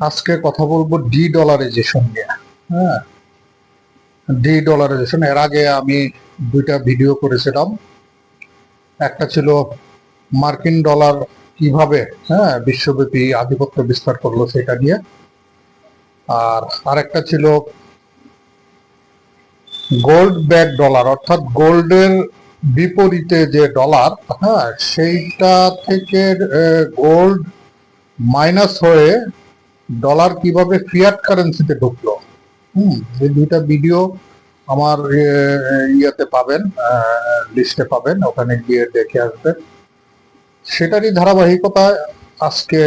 আজকে কথা বলব ডি ডলারাইজেশন নিয়ে। হ্যাঁ? ডি ডলারাইজেশন এর আগে আমি দুইটা ভিডিও করেছিলাম। একটা ছিল মার্কিন ডলার কীভাবে হ্যাঁ বিশ্বব্যাপী আধিপত্য বিস্তার করল সেটা নিয়ে। আর আরেকটা ছিল গোল্ড ব্যাক ডলার, অর্থাৎ গোল্ডের বিপরীতে যে ডলার হ্যাঁ সেইটা থেকে গোল্ড মাইনাস হয়ে ডলার কীভাবে ফিয়াট কারেন্সিতে ঢুকলো? হুম এই দুইটা ভিডিও আমার ইয়েতে পাবেন লিস্টে পাবেন, ওখানে গিয়ে দেখে আসবেন। সেটারই ধারাবাহিকতায় আজকে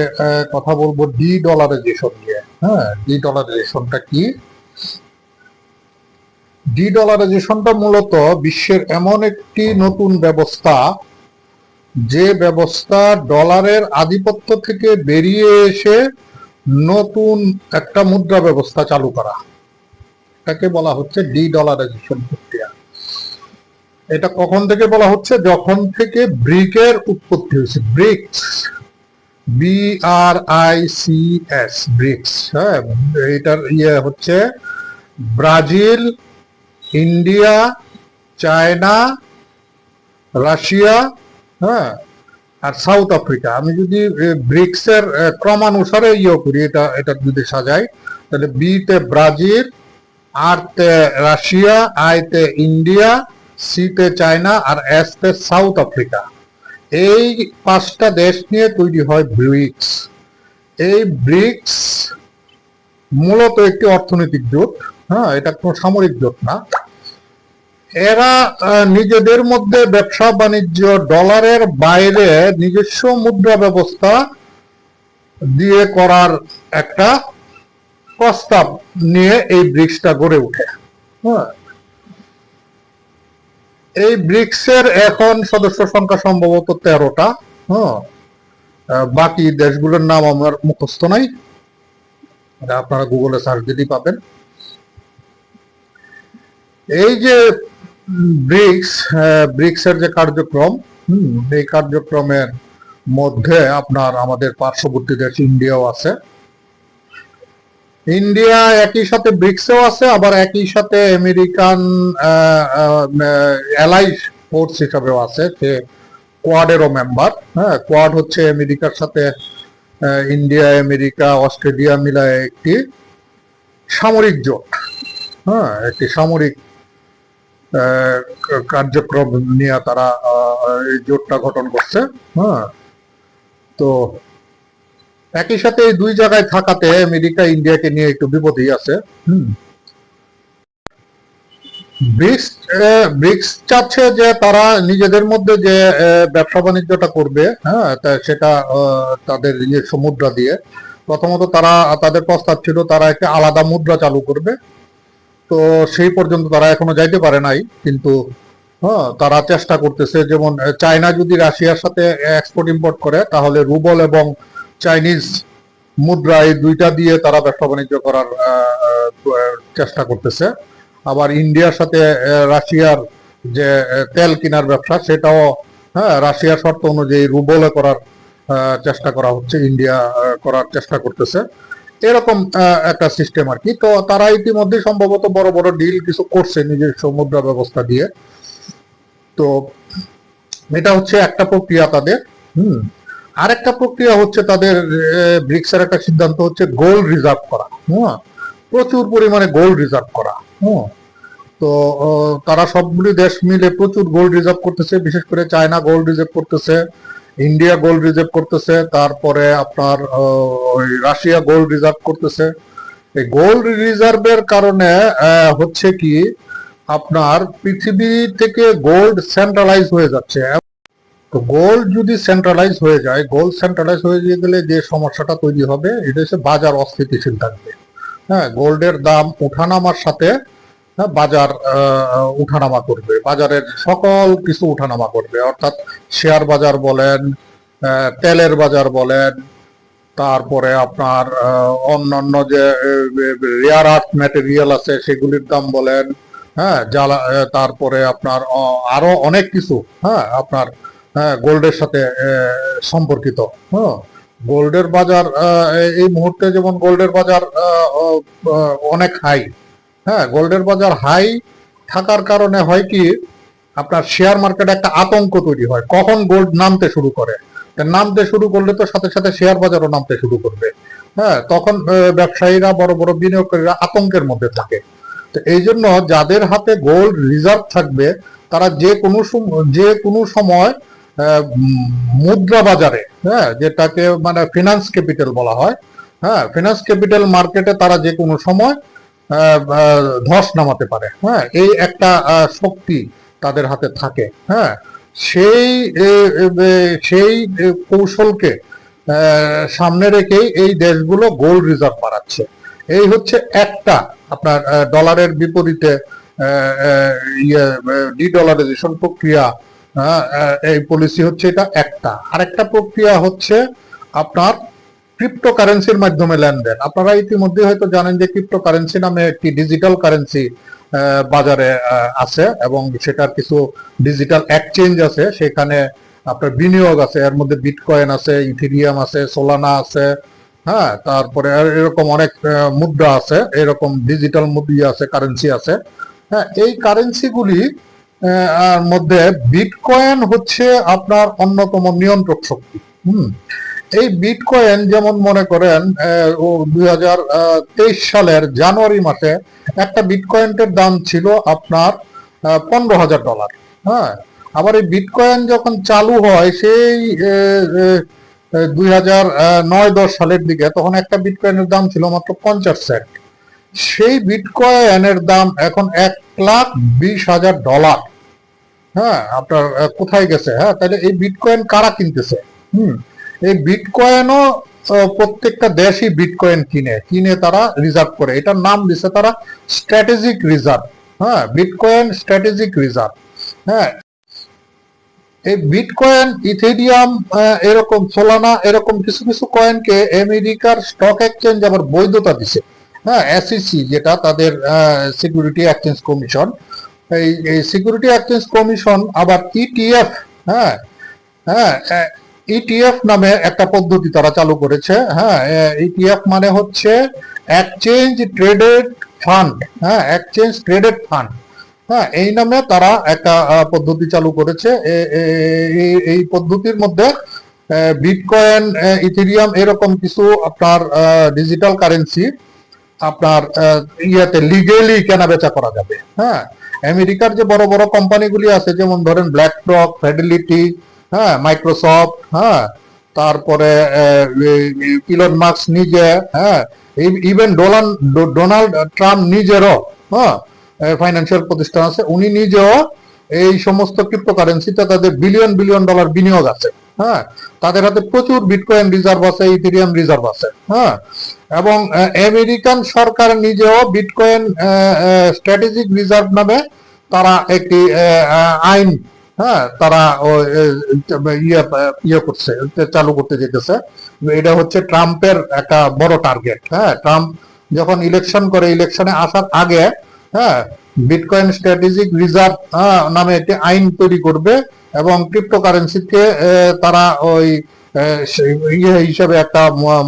কথা বলব ডি ডলারাইজেশন নিয়ে। হ্যাঁ ডি ডলারাইজেশনটা কি? ডি ডলারাইজেশনটা মূলত বিশ্বের এমন একটি নতুন ব্যবস্থা, যে ব্যবস্থা ডলারের আধিপত্য থেকে বেরিয়ে এসে নতুন একটা মুদ্রা ব্যবস্থা চালু করা। এটাকে বলা হচ্ছে ডি ডলারাইজেশন প্রক্রিয়া। এটা কখন থেকে বলা হচ্ছে? যখন থেকে ব্রিকের উৎপত্তি হয়েছে। BRICS. B R I C S BRICS হ্যাঁ? এটার ইয়ে হচ্ছে ব্রাজিল, ইন্ডিয়া, চায়না, রাশিয়া হ্যাঁ? আর সাউথ আফ্রিকা আমি যদি ব্রিক্স এর ক্রমানুসারে ইয়ে করি, এটা এটা যদি সাজাই, তাহলে বি তে ব্রাজিল আর তে রাশিয়া আই তে ইন্ডিয়া সি তে চায়না আর এস তে সাউথ আফ্রিকা এই পাঁচটা দেশ নিয়ে তৈরি হয় ব্রিক্স এই ব্রিক্স মূলত একটি অর্থনৈতিক জোট হ্যাঁ এটা কোনো সামরিক জোট না। এরা নিজেদের মধ্যে ব্যবসা বাণিজ্য, ডলারের বাইরে নিজস্ব মুদ্রা ব্যবস্থা দিয়ে করার একটা প্রস্তাব নিয়ে এই ব্রিক্সটা গড়ে উঠে হ্যাঁ। এই ব্রিক্সের এখন সদস্য সংখ্যা সম্ভবত তেরোটা। হ্যাঁ। বাকি দেশগুলোর নাম আমার মুখস্থ নাই। আপনারা গুগলে সার্চ দিলেই পাবেন। এই যে ব্রিক্স ব্রিক্সের যে কার্যক্রম এই কার্যক্রমের মধ্যে আপনার আমাদের পার্শ্ববর্তী দেশ ইন্ডিয়াও আছে। ইন্ডিয়া একই সাথে ব্রিক্সেও আছে, আবার একই সাথে আমেরিকান অ্যালাই ফোর্স হিসাবেও আছে সে কোয়াডেরও মেম্বার হ্যাঁ কোয়াড হচ্ছে আমেরিকার সাথে ইন্ডিয়া, আমেরিকা, অস্ট্রেলিয়া মিলায় একটি সামরিক জোট হ্যাঁ একটি সামরিক কার্যক্রম নিয়ে তারা এই জোটটা গঠন করছে হ্যাঁ। তো একই সাথে এই দুই জায়গায় থাকাতে আমেরিকা ইন্ডিয়াকে নিয়ে একটু বিপদেই আছে, হুম। ব্রিক্স ব্রিক্স চাচ্ছে যে তারা নিজেদের মধ্যে যে ব্যবসা বাণিজ্যটা করবে হ্যাঁ সেটা তাদের ইয়ে মুদ্রা দিয়ে। প্রথমত তারা, তাদের প্রস্তাব ছিল তারা একটা আলাদা মুদ্রা চালু করবে তো সেই পর্যন্ত তারা এখনও যাইতে পারে নাই, কিন্তু হ্যাঁ তারা চেষ্টা করতেছে। যেমন চায়না যদি রাশিয়ার সাথে এক্সপোর্ট ইম্পোর্ট করে, তাহলে রুবল এবং চাইনিজ মুদ্রা এই দুইটা দিয়ে তারা ব্যবসা বাণিজ্য করার চেষ্টা করতেছে। আবার ইন্ডিয়ার সাথে রাশিয়ার যে তেল কেনার ব্যবসা, সেটাও হ্যাঁ রাশিয়ার শর্ত অনুযায়ী রুবলে করার চেষ্টা করা হচ্ছে, ইন্ডিয়া করার চেষ্টা করতেছে। এরকম একটা সিস্টেম আর কি তো তারা ইতিমধ্যে সম্ভবত বড় বড় ডিল কিছু করছে নিজস্ব মুদ্রা ব্যবস্থা দিয়ে। তো এটা হচ্ছে একটা প্রক্রিয়া তাদের, হুম। আরেকটা প্রক্রিয়া হচ্ছে তাদের ব্রিক্সের একটা সিদ্ধান্ত হচ্ছে গোল্ড রিজার্ভ করা হ্যাঁ প্রচুর পরিমাণে গোল্ড রিজার্ভ করা হ্যাঁ তো তারা সবগুলি দেশ মিলে প্রচুর গোল্ড রিজার্ভ করতেছে, বিশেষ করে চায়না গোল্ড রিজার্ভ করতেছে। ইন্ডিয়া গোল্ড রিজার্ভ করতেছে, তারপরে আপনার ওই রাশিয়া গোল্ড রিজার্ভ করতেছে। এই গোল্ড রিজার্ভের কারণে হচ্ছে কি, আপনার পৃথিবী থেকে গোল্ড সেন্ট্রালাইজ হয়ে যাচ্ছে। তো গোল্ড যদি সেন্ট্রালাইজ হয়ে যায় গোল্ড সেন্ট্রালাইজ হয়ে গেলে যে সমস্যাটা তৈরি হবে, এটা হচ্ছে বাজার অস্থিতিশীল থাকবে। হ্যাঁ গোল্ডের দাম উঠানামার সাথে বাজার আহ, উঠানামা করবে। বাজারের সকল কিছু উঠানামা করবে। অর্থাৎ শেয়ার বাজার বলেন তেলের বাজার বলেন তারপরে আপনার অন্যান্য যে রেয়ার আর্থ ম্যাটেরিয়াল আছে সেগুলির দাম বলেন হ্যাঁ জ্বালা তারপরে আপনার আরও অনেক কিছু হ্যাঁ আপনার হ্যাঁ গোল্ডের সাথে সম্পর্কিত হ্যাঁ। গোল্ডের বাজার এই- মুহূর্তে যেমন গোল্ডের বাজার অনেক হাই হ্যাঁ গোল্ডের বাজার হাই থাকার কারণে হয় কি, আপনার শেয়ার মার্কেটে একটা আতঙ্ক তৈরি হয়। কখন গোল্ড নামতে শুরু করে? নামতে শুরু করলে তো সাথে সাথে শেয়ার বাজারও নামতে শুরু করবে। হ্যাঁ তখন ব্যবসায়ীরা, বড় বড় বিনিয়োগকারীরা আতঙ্কের মধ্যে থাকে। তো এই জন্য যাদের হাতে গোল্ড রিজার্ভ থাকবে, তারা যে কোনো যে কোনো সময় মুদ্রা বাজারে হ্যাঁ যেটাকে মানে ফিনান্স ক্যাপিটাল বলা হয় হ্যাঁ ফিনান্স ক্যাপিটাল মার্কেটে তারা যে কোনো সময় ধস নামাতে পারে। হ্যাঁ এই একটা শক্তি তাদের হাতে থাকে। হ্যাঁ সেই সেই কৌশলকে সামনে রেখেই এই দেশগুলো গোল্ড রিজার্ভ বাড়াচ্ছে এই হচ্ছে একটা আপনার ডলারের বিপরীতে ইয়ে ডি ডলারাইজেশন প্রক্রিয়া এই পলিসি হচ্ছে এটা একটা। আরেকটা প্রক্রিয়া হচ্ছে আপনার ক্রিপ্টোকারেন্সির মাধ্যমে লেনদেন। আপনারা ইতিমধ্যে হয়তো জানেন যে ক্রিপ্টোকারেন্সি নামে একটি ডিজিটাল কারেন্সি বাজারে আছে এবং সেটার কিছু ডিজিটাল এক্সচেঞ্জ আছে। সেখানে আপনার বিনিয়োগ আছে, এর মধ্যে বিটকয়েন আছে ইথিরিয়াম আছে সোলানা আছে হ্যাঁ তারপরে এরকম অনেক মুদ্রা আছে, এরকম ডিজিটাল মুদ্রা আছে কারেন্সি আছে। হ্যাঁ এই কারেন্সিগুলি মধ্যে বিটকয়েন হচ্ছে আপনার অন্যতম নিয়ন্ত্রক শক্তি। হুম এই বিটকয়েন যেমন মনে করেন দুই হাজার তেইশ সালের জানুয়ারি মাসে একটা বিটকয়েনের দাম ছিল আপনার পনেরো হাজার ডলার হ্যাঁ আবার এই বিটকয়েন যখন চালু হয় সেই দুই হাজার নয় দশ সালের দিকে তখন একটা বিটকয়েনের দাম ছিল মাত্র পঞ্চাশ সেন্ট সেই বিটকয়েনের দাম এখন এক লাখ বিশ হাজার ডলার হ্যাঁ আপনার কোথায় গেছে? হ্যাঁ তাহলে এই বিটকয়েন কারা কিনতেছে? হুম এই বিটকয়েনও প্রত্যেকটা দেশই বিটকয়েন কিনে কিনে তারা রিজার্ভ করে। এটার নাম দিছে তারা স্ট্র্যাটেজিক রিজার্ভ হ্যাঁ বিটকয়েন স্ট্র্যাটেজিক রিজার্ভ হ্যাঁ এই বিটকয়েন ইথেরিয়াম এরকম সোলানা এরকম কিছু কিছু কয়েনকে আমেরিকার স্টক এক্সচেঞ্জ আবার বৈধতা দিছে। হ্যাঁ এসইসি যেটা তাদের সিকিউরিটি এক্সচেঞ্জ কমিশন এই এই সিকিউরিটি এক্সচেঞ্জ কমিশন আবার ইটিএফ হ্যাঁ হ্যাঁ ইটিএফ নামে একটা পদ্ধতি তারা চালু করেছে হ্যাঁ ইটিএফ মানে হচ্ছে এক্সচেঞ্জ ট্রেডেড ফান্ড হ্যাঁ এক্সচেঞ্জ ট্রেডেড ফান্ড হ্যাঁ এই নামে তারা একটা পদ্ধতি চালু করেছে এই- পদ্ধতির মধ্যে বিটকয়েন ইথেরিয়াম এরকম কিছু আপনার ডিজিটাল কারেন্সি আপনার ইয়াতে লিগেলি কেনা বেচা করা যাবে হ্যাঁ আমেরিকার যে বড় বড় কোম্পানিগুলি আছে, যেমন ধরেন ব্ল্যাক রক ফেডিলিটি হ্যাঁ মাইক্রোসফট হ্যাঁ তারপরে ইলন মার্কস নিজে হ্যাঁ ইভেন ডোনাল্ড ডোনাল্ড ট্রাম্প নিজেরও হ্যাঁ ফাইন্যান্সিয়াল প্রতিষ্ঠান আছে, উনি নিজেও এই সমস্ত ক্রিপ্টোকারেন্সিতে তাদের বিলিয়ন বিলিয়ন ডলার বিনিয়োগ আছে হ্যাঁ তাদের হাতে প্রচুর বিটকয়েন রিজার্ভ আছে ইথেরিয়াম রিজার্ভ আছে হ্যাঁ এবং আমেরিকান সরকার নিজেও বিটকয়েন স্ট্র্যাটেজিক রিজার্ভ নামে তারা একটি আইন হ্যাঁ তারা ইয়ে ইয়ে করছে চালু করতে যেতেছে। এটা হচ্ছে ট্রাম্পের একটা বড় টার্গেট হ্যাঁ ট্রাম্প যখন ইলেকশন করে ইলেকশনে আসার আগে হ্যাঁ বিটকয়েন স্ট্র্যাটেজিক রিজার্ভ নামে একটি আইন তৈরি করবে এবং ক্রিপ্টোকারেন্সিকে তারা ওই ইয়ে হিসাবে একটা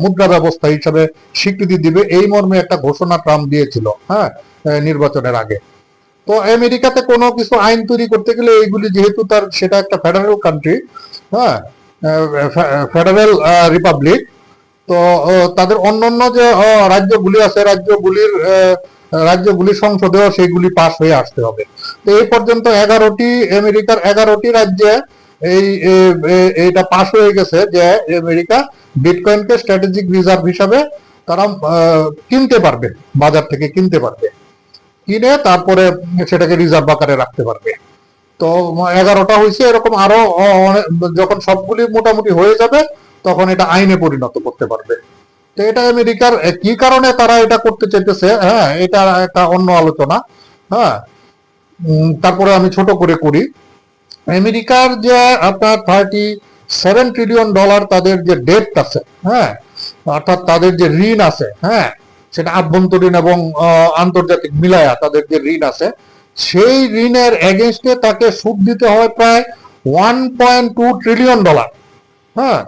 মুদ্রা ব্যবস্থা হিসাবে স্বীকৃতি দিবে। এই মর্মে একটা ঘোষণা ট্রাম্প দিয়েছিল হ্যাঁ নির্বাচনের আগে। তো আমেরিকাতে কোনো কিছু আইন তৈরি করতে গেলে এইগুলি যেহেতু তার সেটা একটা ফেডারেল কান্ট্রি হ্যাঁ? ফেডারেল রিপাবলিক তো তাদের অন্যান্য যে রাজ্যগুলি আছে রাজ্যগুলির আহ, রাজ্যগুলির সংসদেও সেইগুলি পাশ হয়ে আসতে হবে। তো এই পর্যন্ত এগারোটি আমেরিকার এগারোটি রাজ্যে এই এটা পাশ হয়ে গেছে যে আমেরিকা বিটকয়েনকে স্ট্র্যাটেজিক রিজার্ভ হিসাবে তারা কিনতে পারবে বাজার থেকে কিনতে পারবে। কিনে তারপরে সেটাকে রিজার্ভ আকারে রাখতে পারবে। তো এগারোটা হয়েছে, এরকম আরও যখন সবগুলি মোটামুটি হয়ে যাবে, তখন এটা আইনে পরিণত করতে পারবে। তো এটা আমেরিকার কি কারণে তারা এটা করতে চাইতেছে? হ্যাঁ এটা একটা অন্য আলোচনা। হ্যাঁ তারপরে আমি ছোট করে করি। আমেরিকার যে আপনার থার্টি সেভেন ট্রিলিয়ন ডলার তাদের যে ডেট আছে হ্যাঁ অর্থাৎ তাদের যে ঋণ আছে হ্যাঁ সেটা আভ্যন্তরীণ এবং আন্তর্জাতিক মিলায়া তাদের যে ঋণ আছে, সেই ঋণের এগেনস্টে তাকে সুদ দিতে হয় প্রায় one point two trillion dollar হ্যাঁ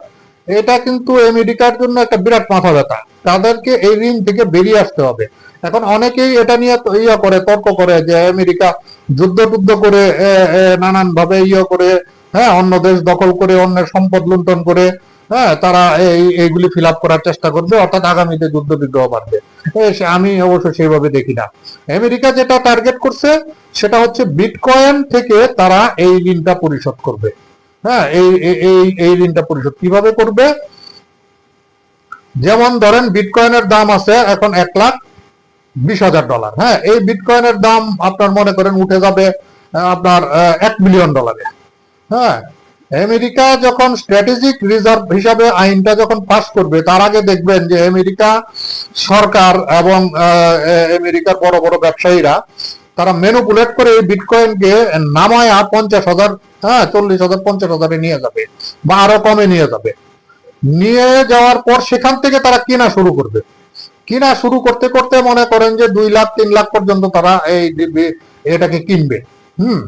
এটা কিন্তু আমেরিকার জন্য একটা বিরাট মাথা ব্যথা। তাদেরকে এই ঋণ থেকে বেরিয়ে আসতে হবে। এখন অনেকেই এটা নিয়ে ইয়ে করে, তর্ক করে যে আমেরিকা যুদ্ধ টুদ্ধ করে নানান ভাবে ইয়ে করে হ্যাঁ অন্য দেশ দখল করে, অন্যের সম্পদ লুণ্ঠন করে হ্যাঁ তারা এই, এইগুলি ফিল আপ করার চেষ্টা করবে, অর্থাৎ আগামীতে যুদ্ধ বিগ্রহ বাড়বে। আমি অবশ্য সেইভাবে দেখি না। আমেরিকা যেটা টার্গেট করছে, সেটা হচ্ছে বিটকয়েন থেকে তারা এই ঋণটা পরিশোধ করবে। হ্যাঁ এই, এই- এই ঋণটা পরিশোধ কীভাবে করবে? যেমন ধরেন বিটকয়েনের দাম আছে এখন এক লাখ বিশ হাজার ডলার হ্যাঁ এই বিটকয়েনের দাম আপনার মনে করেন উঠে যাবে আপনার এক মিলিয়ন ডলারে হ্যাঁ আমেরিকা যখন স্ট্র্যাটেজিক রিজার্ভ হিসাবে আইনটা যখন পাস করবে, তার আগে দেখবেন যে আমেরিকা সরকার এবং আমেরিকার বড় বড় ব্যবসায়ীরা, তারা মেনুপুলেট করে এই বিটকয়েনকে নামায়া পঞ্চাশ হাজার হ্যাঁ চল্লিশ হাজার, পঞ্চাশ হাজারে নিয়ে যাবে বা আরও কমে নিয়ে যাবে। নিয়ে যাওয়ার পর সেখান থেকে তারা কেনা শুরু করবে। কিনা শুরু করতে করতে মনে করেন যে দুই লাখ, তিন লাখ পর্যন্ত তারা এই এটাকে কিনবে। হুম?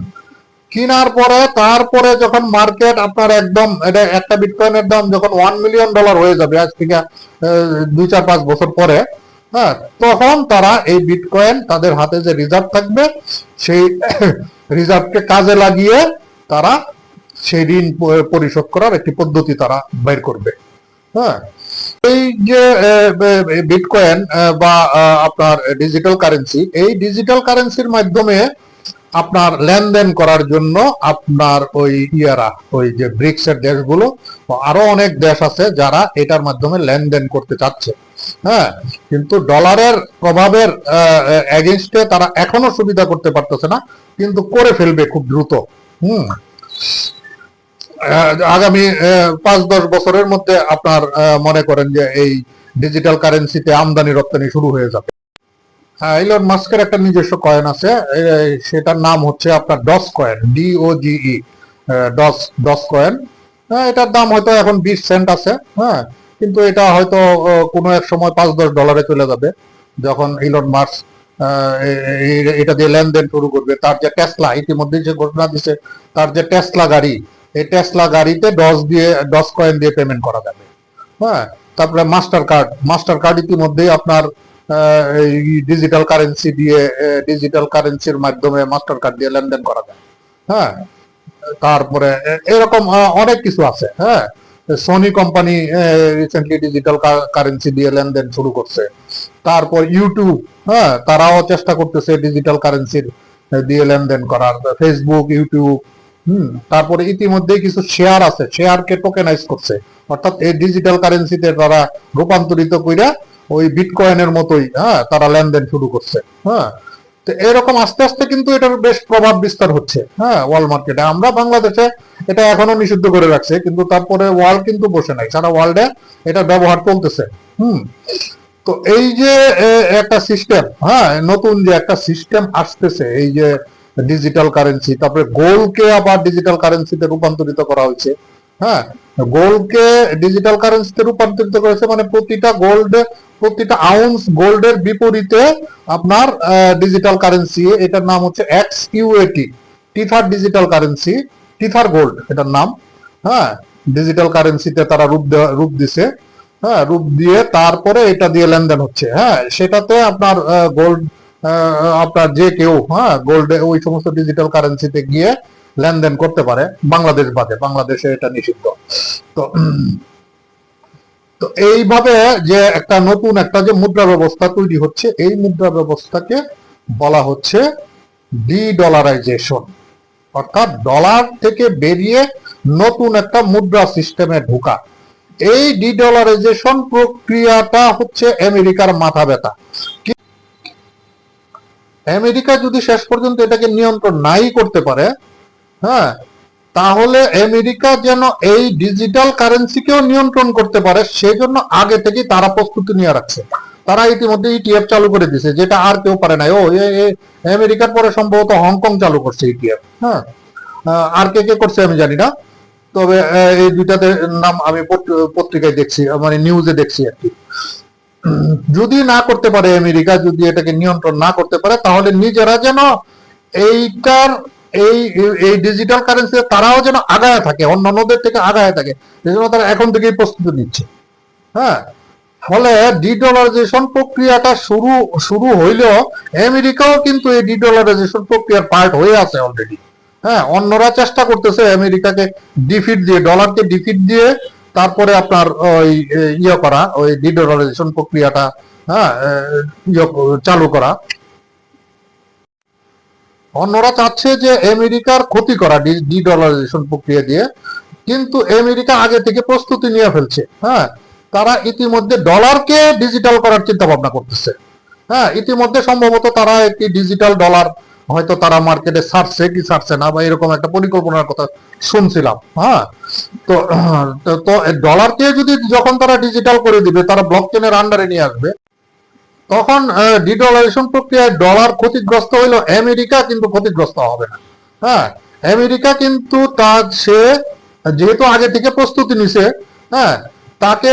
কেনার পরে, তারপরে যখন মার্কেট আপনার একদম একটা বিটকয়েনের দাম যখন ওয়ান মিলিয়ন ডলার হয়ে যাবে, আজ থেকে দুই চার পাঁচ বছর পরে হ্যাঁ তখন তারা এই বিটকয়েন তাদের হাতে যে রিজার্ভ থাকবে, সেই রিজার্ভকে কাজে লাগিয়ে তারা সেই ঋণ পরিশোধ করার একটি পদ্ধতি তারা বের করবে হ্যাঁ। এই যে বিটকয়েন বা আপনার ডিজিটাল কারেন্সি এই ডিজিটাল কারেন্সির মাধ্যমে আপনার লেনদেন করার জন্য আপনার ওই ইয়ারা, ওই যে ব্রিক্স এর দেশগুলো আরও অনেক দেশ আছে যারা এটার মাধ্যমে লেনদেন করতে চাচ্ছে। হ্যাঁ কিন্তু ডলারের প্রভাবের এগেনস্টে তারা এখনও সুবিধা করতে পারতেছে না, কিন্তু করে ফেলবে খুব দ্রুত। হুম। আগামী পাঁচ দশ বছরের মধ্যে আপনার মনে করেন যে এই ডিজিটাল কারেন্সিতে আমদানি রপ্তানি শুরু হয়ে যাবে। ইলন মাস্কের একটা নিজস্ব কয়েন আছে। সেটার নাম হচ্ছে আপনার doge coin D O G E doge doge coin হ্যাঁ এটার দাম হয়তো এখন বিশ সেন্ট আছে হ্যাঁ কিন্তু এটা হয়তো কোনো এক সময় পাঁচ দশ ডলারে চলে যাবে, যখন ইলন মাস্ক এটা দিয়ে লেনদেন শুরু করবে। তার যে টেসলা ইতিমধ্যে যে ঘোষণা দিছে, তার যে টেসলা গাড়ি, এই টেসলা গাড়িতে ডস দিয়ে ডস কয়েন দিয়ে পেমেন্ট করা যাবে। হ্যাঁ তারপরে মাস্টার কার্ড মাস্টার কার্ড ইতিমধ্যেই আপনার ডিজিটাল কারেন্সি দিয়ে ডিজিটাল কারেন্সির মাধ্যমে মাস্টার কার্ড দিয়ে লেনদেন করা যায়। হ্যাঁ? তারপরে এরকম অনেক কিছু আছে। হ্যাঁ? Sony company recently digital currency দিয়ে লেনদেন শুরু করছে। তারপর ইউটিউব হ্যাঁ? তারাও চেষ্টা করতেছে ডিজিটাল কারেন্সির দিয়ে লেনদেন করার। ফেসবুক ইউটিউব হুম? তারপরে ইতিমধ্যে কিছু শেয়ার আছে। শেয়ারকে টোকেনাইজ করছে। অর্থাৎ এই ডিজিটাল কারেন্সিতে তারা রূপান্তরিত কইরা ওই বিটকয়েনের মতোই হ্যাঁ তারা লেনদেন শুরু করছে হ্যাঁ। তো এরকম আস্তে আস্তে কিন্তু এটার বেশ প্রভাব বিস্তার হচ্ছে হ্যাঁ ওয়ার্ল্ড মার্কেটে। আমরা বাংলাদেশে এটা এখনও নিষিদ্ধ করে রাখছে, কিন্তু তারপরে ওয়ার্ল্ড কিন্তু বসে নাই। সারা ওয়ার্ল্ডে এটা ব্যবহার চলতেছে, হুম। তো এই যে একটা সিস্টেম হ্যাঁ নতুন যে একটা সিস্টেম আসতেছে, এই যে ডিজিটাল কারেন্সি তারপরে গোল্ডকে আবার ডিজিটাল কারেন্সিতে রূপান্তরিত করা হয়েছে হ্যাঁ গোল্ডকে ডিজিটাল কারেন্সিতে রূপান্তরিত করেছে মানে প্রতিটা গোল্ড প্রতিটা আউন্স গোল্ডের বিপরীতে আপনার ডিজিটাল কারেন্সি এটার নাম হচ্ছে X U A T Tether digital currency Tether gold এটার নাম হ্যাঁ ডিজিটাল কারেন্সিতে তারা রূপ রূপ দিছে হ্যাঁ রূপ দিয়ে তারপরে এটা দিয়ে লেনদেন হচ্ছে হ্যাঁ সেটাতে আপনার গোল্ড আপনার যে কেউ হ্যাঁ গোল্ডে ওই সমস্ত ডিজিটাল কারেন্সিতে গিয়ে লেনদেন করতে পারে, বাংলাদেশ বাদে, বাংলাদেশে এটা নিষিদ্ধ। তো তো এইভাবে যে একটা নতুন একটা যে মুদ্রা ব্যবস্থা তৈরি হচ্ছে, এই মুদ্রা ব্যবস্থাকে বলা হচ্ছে ডি ডলারাইজেশন অর্থাৎ ডলার থেকে বেরিয়ে নতুন একটা মুদ্রা সিস্টেমে ঢোকা। এই ডিডলারাইজেশন প্রক্রিয়াটা হচ্ছে আমেরিকার মাথা ব্যথা। আমেরিকা যদি শেষ পর্যন্ত এটাকে নিয়ন্ত্রণ নাই করতে পারে হ্যাঁ তাহলে আমেরিকা যেন এই ডিজিটাল কারেন্সিকেও নিয়ন্ত্রণ করতে পারে, সেজন্য আগে থেকে তারা প্রস্তুতি নিয়ে রাখছে। তারা ইতিমধ্যে ইটিএফ চালু করে দিছে, যেটা আর কেউ পারে নাই ও আমেরিকার পরে সম্ভবত হংকং চালু করছে ইটিএফ হ্যাঁ। আর কে কে করছে আমি জানি না। তবে এই দুইটাতে নাম আমি পত্র- পত্রিকায় দেখছি মানে নিউজে দেখছি আর কি। যদি না করতে পারে আমেরিকা, যদি এটাকে নিয়ন্ত্রণ না করতে পারে, তাহলে নিজেরা যেন এইটার এই এই ডিজিটাল কারেন্সি তারাও যেন আগায় থাকে, অন্যান্যদের থেকে আগায় থাকে সেজন্য তারা এখন থেকেই প্রস্তুতি নিচ্ছে। হ্যাঁ? ফলে ডিডলারাইজেশন প্রক্রিয়াটা শুরু শুরু হইলেও আমেরিকাও কিন্তু এই ডিডলারাইজেশন প্রক্রিয়ার পার্ট হয়ে আছে অলরেডি হ্যাঁ? অন্যরা চেষ্টা করতেছে আমেরিকাকে ডিফিট দিয়ে ডলারকে ডিফিট দিয়ে তারপরে আপনার ওই ইয়ে করা, ওই ডিডলারাইজেশন প্রক্রিয়াটা হ্যাঁ ইয়ে চালু করা। অন্যরা চাচ্ছে যে আমেরিকার ক্ষতি করা ডিডলারাইজেশন প্রক্রিয়া দিয়ে। কিন্তু আমেরিকা আগে থেকে প্রস্তুতি নিয়ে ফেলছে। হ্যাঁ তারা ইতিমধ্যে ডলারকে ডিজিটাল করার চিন্তা ভাবনা করতেছে। হ্যাঁ ইতিমধ্যে সম্ভবত তারা একটি ডিজিটাল ডলার হয়তো তারা মার্কেটে ছাড়ছে কি ছাড়ছে না বা এরকম একটা পরিকল্পনার কথা শুনছিলাম। হ্যাঁ তো- তো ডলারকে যদি যখন তারা ডিজিটাল করে দিবে, তারা ব্লক চেনের আন্ডারে নিয়ে আসবে। তখন ডিডলারাইজেশন প্রক্রিয়ায় ডলার ক্ষতিগ্রস্ত হইল আমেরিকা, কিন্তু ক্ষতিগ্রস্ত হবে না। হ্যাঁ আমেরিকা কিন্তু তার সে, যেহেতু আগে থেকে প্রস্তুতি নিছে হ্যাঁ তাকে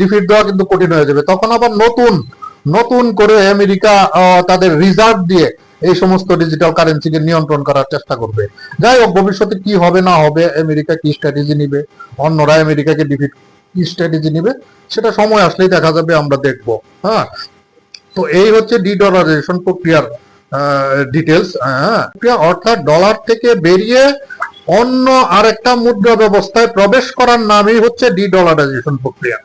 ডিফিট দেওয়া কিন্তু কঠিন হয়ে যাবে। তখন আবার নতুন নতুন করে আমেরিকা তাদের রিজার্ভ দিয়ে এই সমস্ত ডিজিটাল কারেন্সিকে নিয়ন্ত্রণ করার চেষ্টা করবে। যাই হোক, ভবিষ্যতে কি হবে না হবে, আমেরিকা কি স্ট্র্যাটেজি নিবে? অন্যরা আমেরিকাকে ডিফিট কি স্ট্র্যাটেজি নেবে, সেটা সময় আসলেই দেখা যাবে, আমরা দেখব হ্যাঁ? তো এই হচ্ছে ডিডলারাইজেশন প্রক্রিয়ার ডিটেলস হ্যাঁ? অর্থাৎ ডলার থেকে বেরিয়ে অন্য আরেকটা মুদ্রা ব্যবস্থায় প্রবেশ করার নামই হচ্ছে ডিডলারাইজেশন প্রক্রিয়া।